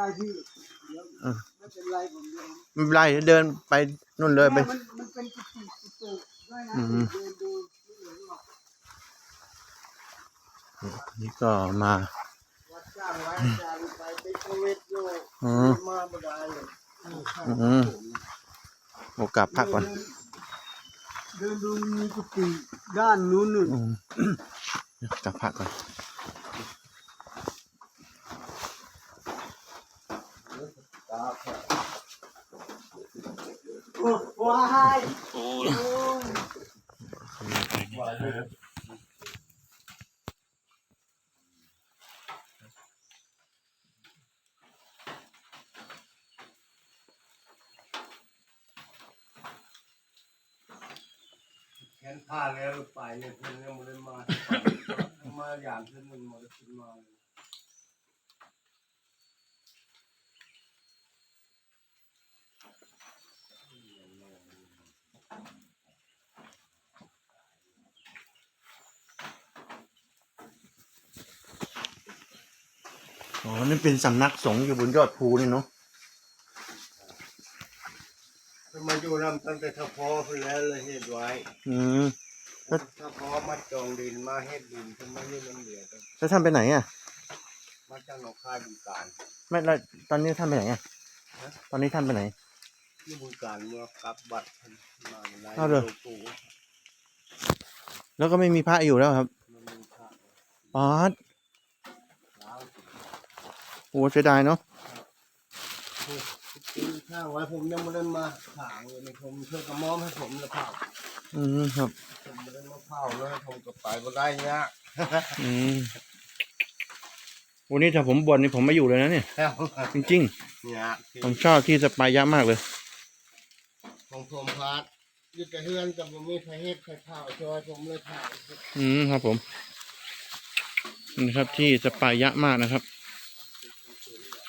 ได้พี่เดี๋ยวเออไม่เป็นไรผมเดินไม่เป็นไรเดินไปนู่นเลยไปแม่มันมันเป็นกุฏิกุฏิด้วยนะอืม เดินดูไม่เหลือหรอกนี่ก็มาวัดจ้างไว้จ้างไปไปโควิดอยู่อืมมาบ่ได้เลยอืมโอกลับพักก่อนเดินดูมีกุฏิด้านนู้นนู่นอืมกลับพักก่อน โอ้ว้ายโอ้ย แข นผ้าแล้วไปเนี่ยเพิ่นยังไม่ได้มามาอย่างเพิ่นมันมาขึ้นมาอ๋อนี่เป็นสำนักสงฆ์อยู่บนยอดภูนี่เนาะ เพิ่นมา อยู่นำตั้งแต่ทพอเพิ่นแล้วเลยเฮ็ดไว้อืมทพอมาจองดินมาเฮ็ดดินเพิ่นมาอยู่น้ำเหลือกันแล้วท่านไปไหนอะมาจากหนองคายบึงการไม่แล้วตอนนี้ท่านไปไหนอะตอนนี้ท่านไปไหนที่บึงการเมื่อกลับบัตรเพิ่นมาในเอาเหรอหลวงปู่แล้วก็ไม่มีพระอยู่แล้วครับมันมีพระอ๋อล้างโอ้เสียดายเนาะ กินข้าวไว้ผมยังไม่ได้มาถางเลยนี่ผมเพื่อกระหม่อมให้ผมแล้วเผาอืมครับ ผมไม่ได้มาเผาเลยผมก็ไปบ่ได้เงี้ยอืมวันนี้ถ้าผมบ่นนี่ผมไม่อยู่เลยนะเนี่ย แล้วจริง เนี่ยๆ ผมชอบที่สปายะมากเลย ของผมพัดยึดกระเฮือนกับผมมีไฟเฮ็ดไฟเผาจอยผมเลยเผาอืมครับผมนี่ครับที่สปายะมากนะครับ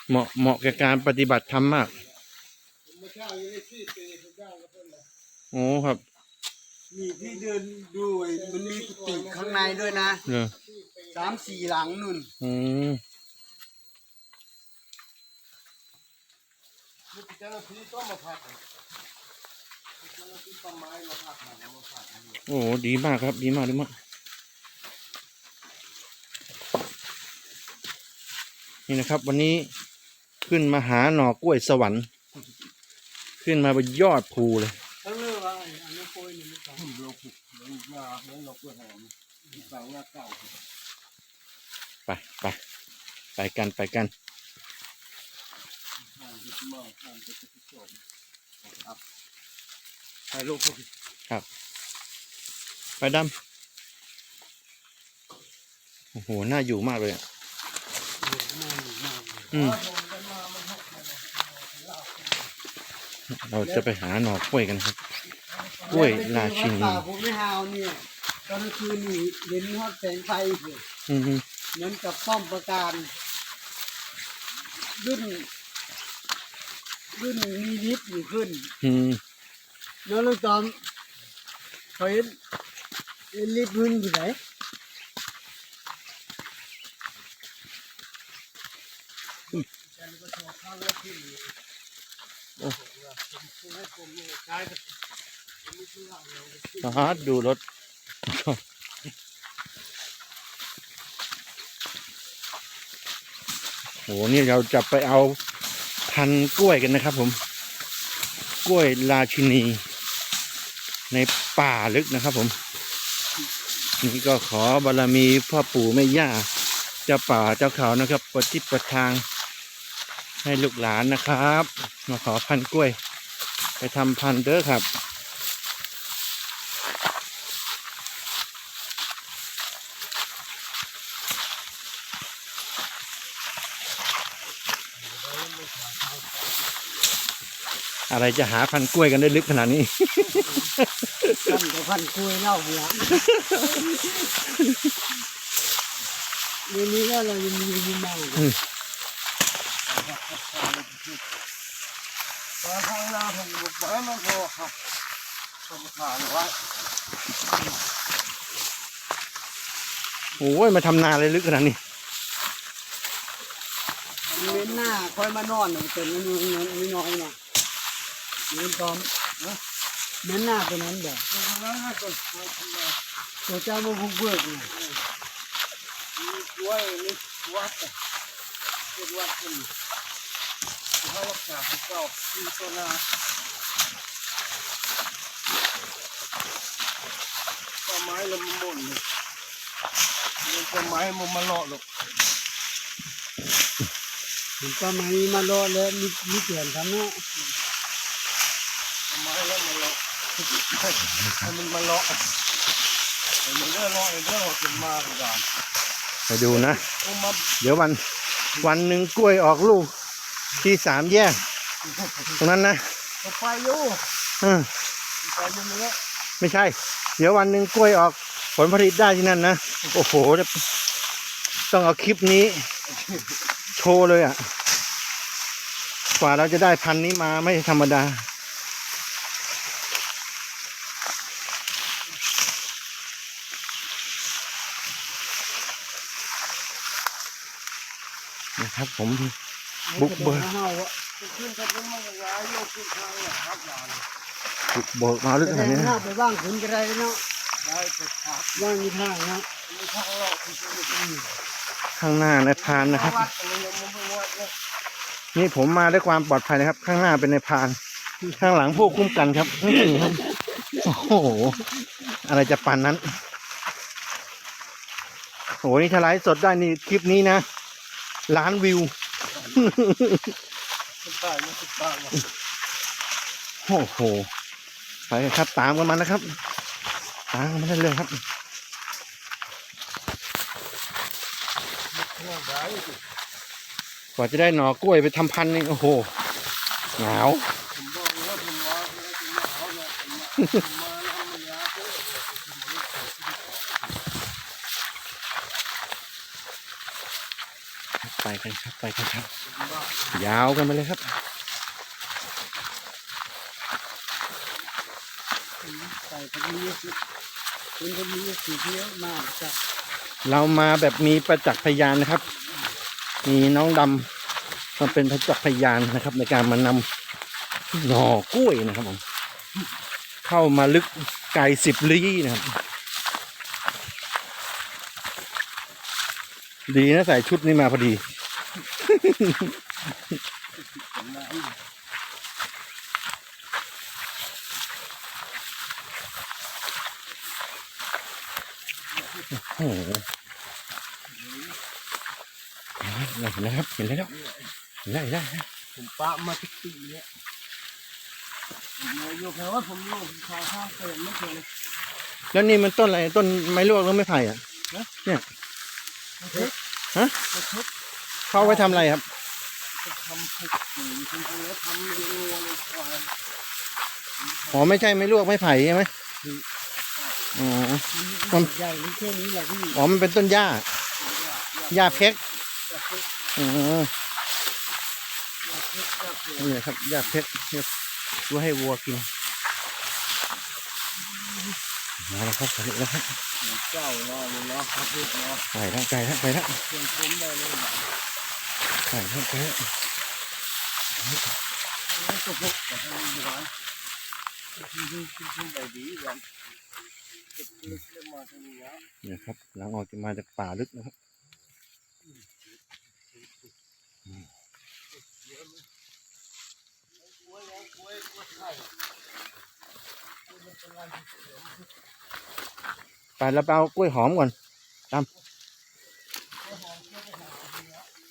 เหมาะเหมาะแก่การปฏิบัติธรรมมากผ มไม่เช่าอยู่ในที่ปีทุกอย่างก็เพิ่นนะโอ้ครับนี่พี่เดินดูไอ้มันมีกุฏิข้างในด้วยนะเนอะสามสี่หลังนู่นอืมนี่เจ้าหน้าที่ก็มาพักเจ้าหน้าที่ต้นไม้มาพักมามาพักอยู่โอ้ดีมากครับ ดีมากดีมากนี่นะครับ วันนี้ขึ้นมาหาหน่อกล้วยสวรรค์ ขึ้นมาบนยอดภูเลยทั้งเรื่องว่าไอ้อันนี้โปรยนี่ไม่ต้องผมโลกุโลกงาเลี้ยงนกกระหอมสาวงาเก่าไปไปไปกันไปกันถ่าทางที่ที่ชมครับ ไปดำโอ้โห น่าอยู่มากเลยอะอืม เราจะไปหาหน่อกล้วยกันครับ กล้วยราชินีป่าผมไม่หาวเนี่ยตอนกลางคืนนี่เห็นฮอดแสงไฟอยู่อืมเหมือนกับป้อมประการรุ่นรุ่นมีลิฟต์อยู่ขึ้นอืมแล้วลูกตอมเขาเห็นเห็นลิฟต์ขึ้นอยู่ไหนโอ้ ฮาดูรถโหนี่เราจะไปเอาพันกล้วยกันนะครับผม กล้วยราชินี ในป่าลึกนะครับผม นี่ก็ขอบารมีพ่อปู่แม่ย่าเจ้าป่าเจ้าเขานะครับปฏิปทาง ให้ลูกหลานนะครับ มาขอพันธุ์กล้วย ไปทำพันธุ์เด้อครับ อะไรจะหาพันธุ์กล้วยกันได้ลึกขนาดนี้ท่านกับพันคุยเล่าหัวเดี๋ยวนี้ก็เรายังมีอยู่มาก ตอนข้างหน้าผมบอกว่ามันพอครับผมถ่ายไว้โอ้ยมาทำนาเลยลึกขนาดนี้มเน้นหน้าค่อยมานอนหนึ่งเป็นมันมันไม่น้อยนะเน้นตอมเนาะเน้นหน้าตัวนั้นแบบตัวเจ้ามันคงเบิกไงด้วยนี่วัดเป็นวัดเป็น เขารักษาพระเจ้ามีโซนาต้นไม้ละมุนมุนมันต้นไม้มันมาเลาะหรอกถึงก็มามีมารอแล้วมีมีเปลี่ยนครับเนาะต้นไม้แล้วมาเลาะให้มันมาเลาะให้มันได้เลาะเองได้ออกขึ้นมาดีกว่าไปดูนะ เอามา เดี๋ยววัน วันหนึ่งกล้วยออกลูก ที่สามแยก ตรงนั้นนะเอาไปอยู่เออไปอยู่เนื้อไม่ใช่ เดี๋ยววันหนึ่งกล้วยออก ผลผลิตได้ที่นั่นนะ โอ้โหจะต้องเอาคลิปนี้ โชว์เลยอะ กว่าเราจะได้พันธุ์นี้มาไม่ธรรมดานะครับผม บุกเบิกขึ้นก็ต้อมาย้ายโยกขึ้นทางครับบุกเบิกมาลึกขนาดนี้หน้าไปบ้างคุณก็ได้เนาะได้ไปขาดว่างมีทางนะข้างหน้าในพานนะครับ นี่ผมมาด้วยความปลอดภัยนะครับ ข้างหน้าเป็นในพาน ข้างหลังผู้คุ้มกันครับนี่ครับโอ้โหอะไรจะปันนั้นโอ้โหนี่ถ้าไลฟ์สดได้นี่คลิปนี้นะล้านวิว โอ้โห ไปครับตามกันมานะครับ ตามกันมาได้เลยครับกว่าจะได้หน่อกล้วยไปทำพันนี่โอ้โหหนาว ผมบอกว่าผมว่าผมหนาวเนี่ยผมมาแล้วมันยาเยอะ ไป กันครับไปกันครับ ยาวกันไปเลยครับใส่พอดีคุณก็มีสีเที่ยวมากจ้ะเรามาแบบมีประจักษ์พยานนะครับ มีน้องดำมาเป็นประจักษ์พยานนะครับ ในการมานำหน่อกล้วยนะครับผมเข้ามาลึกไกลสิบลี้นะครับ ดีนะใส่ชุดนี้มาพอดี โอ้โหเห็นแล้วครับเห็นแล้วเห็นแล้วเห็นแล้วผมปะมาทุกปีเนี่ยผมอยู่แค่ว่าผมอยู่ข้าข้างเติมไม่เคยแล้วนี่มันต้นอะไรต้นไม้ลวกหรือไม้ไผ่อะเนี่ยฮะ เขาเอาไว้ทำอะไรครับทำทุกปีทำแล้วทำเลี้ยงวัวเลยควายอ๋อไม่ใช่ไม้ลวกไม้ไผ่ใช่ไหมอ๋อ มัน ใหญ่นี่แค่นี้แหละพี่อ๋อมันเป็นต้นหญ้าหญ้าเพกอ๋อนี่ครับหญ้าเพกเนี่ยไว้ให้วัวกินมาแล้วครับสนุกแล้วครับเจ้าเนาะนี่เนาะครับพี่เนาะไปแล้วไปแล้วไปแล้วเพื่อนผมได้เลย ไปแล้วไปแล้วนี่ก็พกแต่ทำอยู่ร้านที่ที่ที่ที่ใดดีกันเก็บเล็กเล็กมาทางนี้นะเนี่ยครับหลังออกจะมาจากป่าลึกนะครับไปแล้วไปเอากล้วยหอมก่อนตาม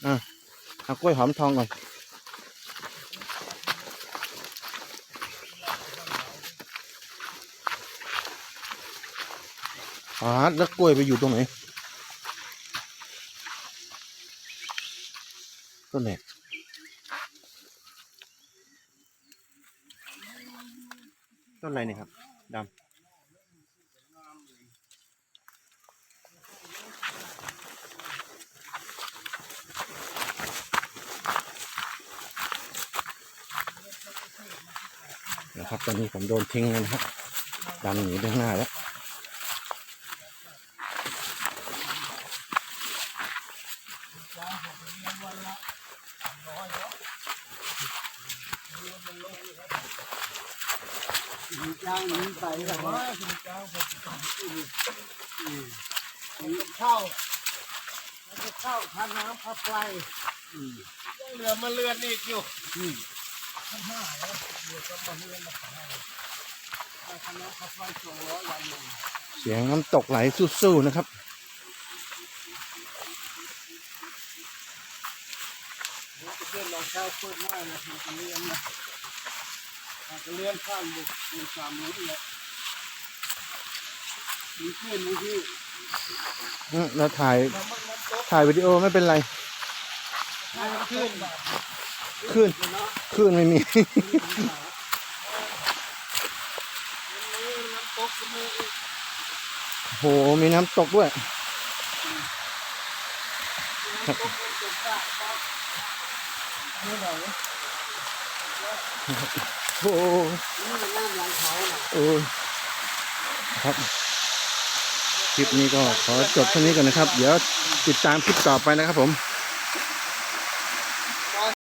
อะ เอากล้วยหอมทองก่อนอ๋อแล้วกล้วยไปอยู่ตรงไหนต้นไหนต้นอะไรเนี่ยครับดำ ตอนนี้ผมโดนทิ้งแล้วนะครับดำหนีเบื้างหน้าแล้วจ้างนี้ไปแบบว่าจ้างผมเข้าเข้าทานน้ำพับไฟยังเหลือมาเลือนอีกอยู่ อืมพันห้าแล้วเหลือก็มาเลือนมาขายพันน้ำพับไฟสองร้อยวันหนึ่งเสียงน้ำตกไหลสู้ๆนะครับเพื่อนเราเช่าเปิดหน้านะมันจะเลื่อนนะมันจะเลื่อนข้ามบุกเลื่อนสามนิ้วเลยมีเพื่อนมีที่เราถ่าย ถ่ายวิดีโอไม่เป็นไรขึ้นแบบ ขึ้นขึ้นไม่มีน้ำตกก็มีอีกโหมีน้ำตกด้วยโอ้นี่มันน้ำหโอ้ครับคลิปนี้ก็ขอจบเท่านี้ก่อนนะครับ เดี๋ยวติดตามคลิปต่อไปนะครับผม